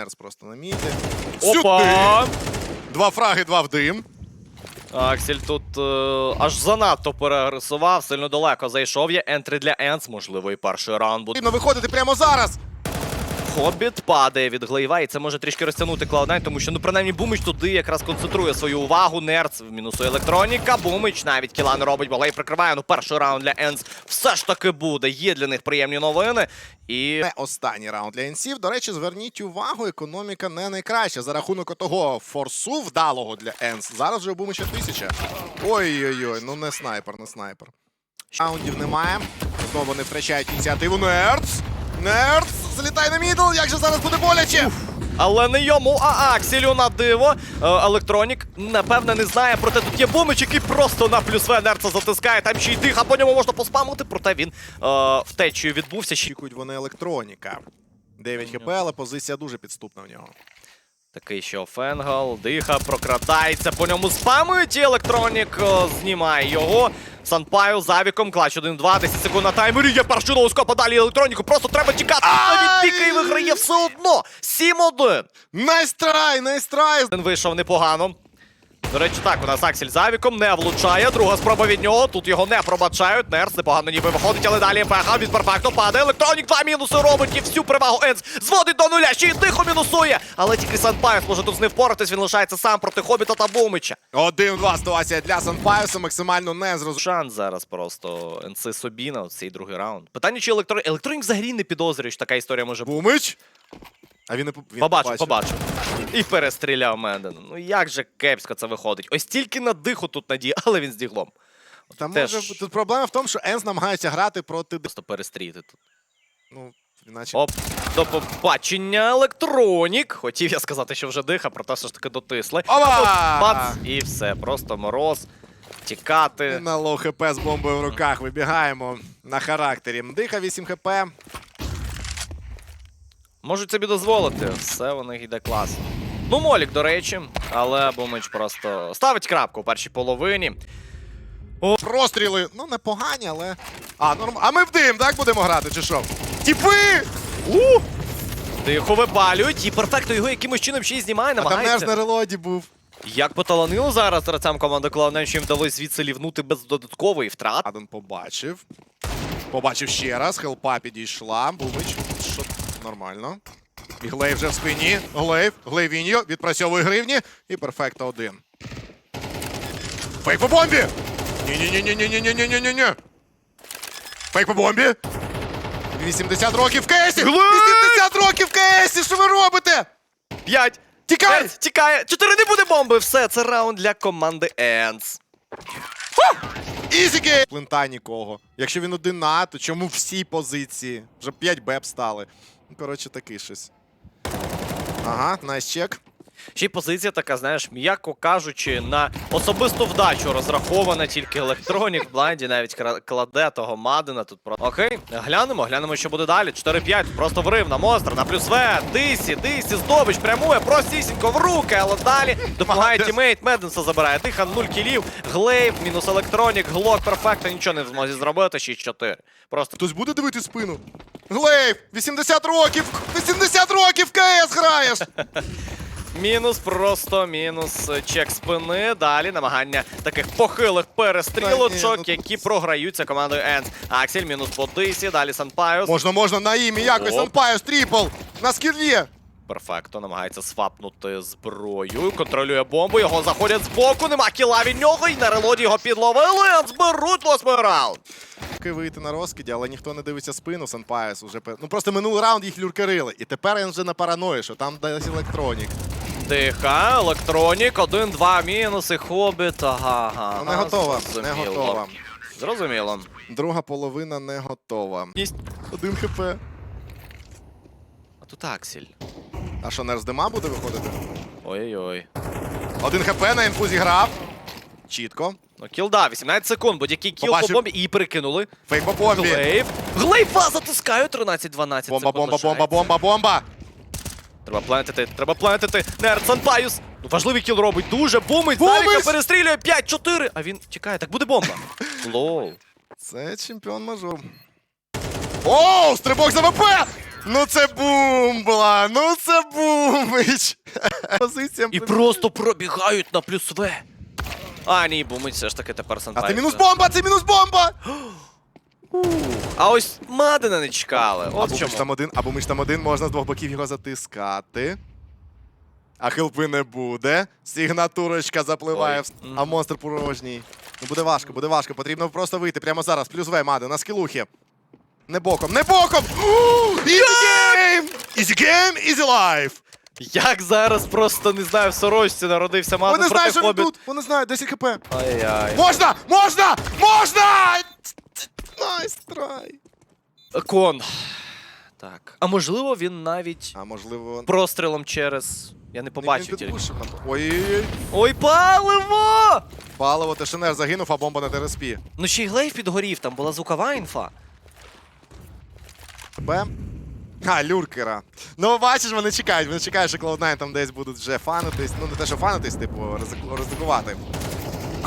Ерс просто на міді. Опа! Сюди! Два фраги, два в дим. Аксель тут е, аж занадто переагресував, сильно далеко зайшов. Є ентри для Енс, можливо, і перший раунд буде. Потрібно виходити прямо зараз. Хобіт падає від глейва, і це може трішки розтягнути Cloud9, тому що ну принаймні Бумич туди якраз концентрує свою увагу. Нерц мінусує електроніка. Бумич навіть кіла не робить, бо глейв прикриває. Ну перший раунд для Енс все ж таки буде. Є для них приємні новини. І Не останній раунд для енсів. До речі, зверніть увагу, економіка не найкраща. За рахунок того форсу вдалого для Енс. Зараз вже у Бумича тисяча. Ой-ой-ой, ну не снайпер, не снайпер. Раундів немає. Знову не втрачають ініціативу. Нерц! Нерц! Залітай на мідл! Як же зараз буде боляче? Але не йому, а Акселю на диво. Е, Електронік, напевне, не знає, проте тут є бумич, який просто на плюс В нерца затискає. Там ще й диха, по ньому можна поспамити, проте він е, втечею відбувся. Ще Очікують вони електроніка. 9 хп, але позиція дуже підступна в нього. Такий що Фенгал, диха, прокрадається, по ньому спамують, і електронік е, знімає його. Санпаю з авіком, клач 1-2, 10 секунд на таймері, є перший ноускоп, а далі електроніку, просто треба тікати. він піка і виграє все одно. 7-1. Найстрай, найстрай! Він вийшов непогано. До речі, так, у нас Аксель з авіком не влучає. Друга спроба від нього. Тут його не пробачають. Нерс непогано ніби виходить, але далі ПХ від перфектно падає. Електронік два мінуси робить і всю перевагу Енс зводить до нуля. Ще й тихо мінусує. Але тільки Санпаєс може тут з не впоратись. Він лишається сам проти Хобіта та Бумича. 1-2 ситуація для Санфайуса максимально не незрозуміла. Шанс зараз просто НЦ собі на цей другий раунд. Питання, чи електронік електронік взагалі не підозрює, що така історія може бути. Бумич. А він не по- він Побачив, побачив. І перестріляв Мендена. Ну як же кепсько це виходить. Ось тільки на диху тут надія, але він з діглом. Там Теж- може тут проблема в тому, що Енс намагається грати проти. Просто перестріти тут. Ну, іначе. Оп, до побачення електронік. Хотів я сказати, що вже диха, проте все ж таки дотисли. Опа! А тут Бац, і все, просто мороз. Тікати. На лоу хп з бомбою в руках вибігаємо на характері. Диха 8 хп. Можуть собі дозволити. Все у них йде класно. Ну, Молік, до речі, але Бумич просто ставить крапку у першій половині. Простріли, ну непогані, але. А, норм... а ми в дим, так будемо грати, чи що? Тіпи! У! Тихо випалюють, і перфектно його якимось чином ще й знімає, А там намагається. нерв на релоді був. Як поталанило зараз гравцям команди Cloud9, що їм вдалося звідси лівнути без додаткової втрат. Аден побачив. Побачив ще раз. Хелпа підійшла. Бумич. Що нормально. І Глейв вже в спині. Глейв. Глейвіньо. Відпрацьовує гривні. І перфекто один. Фейк по бомбі! Ні-ні-ні-ні-ні-ні-ні-ні-ні-ні. Фейк по бомбі. 80 років в кейсі! Глейв! 80 років в кейсі! Що ви робите? П'ять! Тікай! П'ять! Тікає! Чотири не буде бомби! Все, це раунд для команди Ends. Ізі гейм! Плента нікого. Якщо він один на, то чому всі позиції? Вже 5 беп стали. Ну, коротше, такий щось. Ага, найс чек. Ще й позиція така, знаєш, м'яко кажучи, на особисту вдачу розрахована тільки електронік. В блайнді навіть кладе того Мадена тут про. Окей, глянемо, глянемо, що буде далі. 4-5, просто врив на монстра, на плюс В, Дисі, Дисі, здобич, прямує, простісінько в руки, але далі допомагає тімейт, Меденса забирає. Диха 0 кілів, Глейв, мінус електронік, Глок перфекто, нічого не в змозі зробити, 6-4. Просто Хтось буде дивити спину? Глейв! 80 років! 80 років КС граєш! Мінус, просто мінус е, чек спини. Далі намагання таких похилих перестрілочок, ну які програються командою Енс. Аксель мінус по дисі, далі Санпайус. Можна, можна на ім'я якось Санпайус, тріпл! На скірлі! Перфекто, намагається свапнути зброю. Контролює бомбу, його заходять збоку, нема кіла від нього, і на релоді його підловили. Енс беруть восьмий раунд. Вийти на розкиді, але ніхто не дивиться спину Санпайос. Уже... Ну просто минулий раунд їх люркерили. І тепер він вже на параної, що там десь електронік. Тиха, електронік, один-два мінуси, хобіт. Ага, ага. Ну, не готова, не готова. Зрозуміло. Друга половина не готова. Один хп. А тут Аксель. А що, нерв з дима буде виходити? Ой-ой-ой. Один хп на інфузі грав. Чітко. Ну, кіл, да, 18 секунд, будь-який кіл Побачив. по бомбі, і перекинули. Фейк по бомбі. Глейв. Глейва затискають 13-12 Бомба, бомба, бомба, бомба, бомба. Треба плентити, треба плентити. Нерд Санпаюс. Ну, важливий кіл робить. Дуже бумить. Бумить! Навіка перестрілює 5-4. А він тікає. Так буде бомба. Лоу. Це чемпіон мажор. Оу, стрибок за ВП! Ну це бумбла! Ну це бумич! Позиція. І просто пробігають на плюс В. А, ні, бумить все ж таки тепер А це мінус бомба! Це мінус бомба! А ось Мадена не чекали. От Або ми чому. ж там один, або ми ж там один, можна з двох боків його затискати. А хелпи не буде. Сигнатурочка запливає, Ой. а монстр порожній. Ну буде важко, буде важко. Потрібно просто вийти прямо зараз. Плюс В, Маде, на скілухі. Не боком, не боком! Easy game! Easy game, easy life! Як зараз просто не знаю, в сорочці народився Маден Вони знають, що він Хобіт. тут! Вони знають, 10 хп. Ай-яй. Можна! Можна! Можна! Найс трай! Кон. Так. А можливо, він навіть А можливо... прострілом через. Я не побачив тільки. Ой-ой-ой. Ой, паливо! Паливо, Тишинер загинув, а бомба на ТРСП. Ну ще й глейв підгорів, там була звукова інфа. Б. А, люркера. Ну, бачиш, вони чекають. Вони чекають, що Cloud9 там десь будуть вже фанитись. Ну, не те, що фанитись, типу, ризику- ризикувати.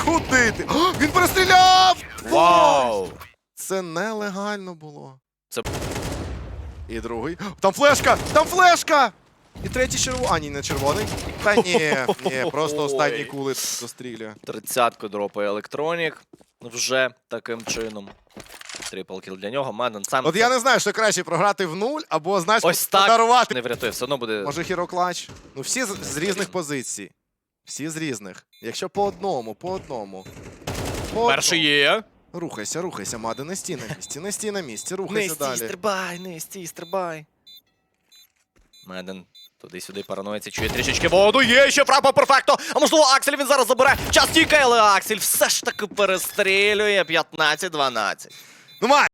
Куди ти? О, він перестріляв! Вау! Це нелегально було. Це- І другий. Там флешка! Там флешка! І третій червоний. А, ні, не червоний. Та ні, ні, просто останній кули дострілює. Тридцятку дропає електронік. Вже таким чином. Трипл кіл для нього. Маден сам. От я не знаю, що краще програти в нуль, або, знаєш, Ось так подарувати. не врятує, все одно буде. Може хіроклач? Ну всі з, з різних позицій. Всі з різних. Якщо по одному, по одному. По Перший одному. є. Рухайся, рухайся, Маде, не стій на місці, не стій на місці, рухайся далі. стрибай, не стій, стрибай. Меден туди-сюди параноїться, чує трішечки воду. Є ще прапор перфекто. А можливо, Аксель він зараз забере. Час тікає, але Аксель все ж таки перестрілює 15-12. Ну, май!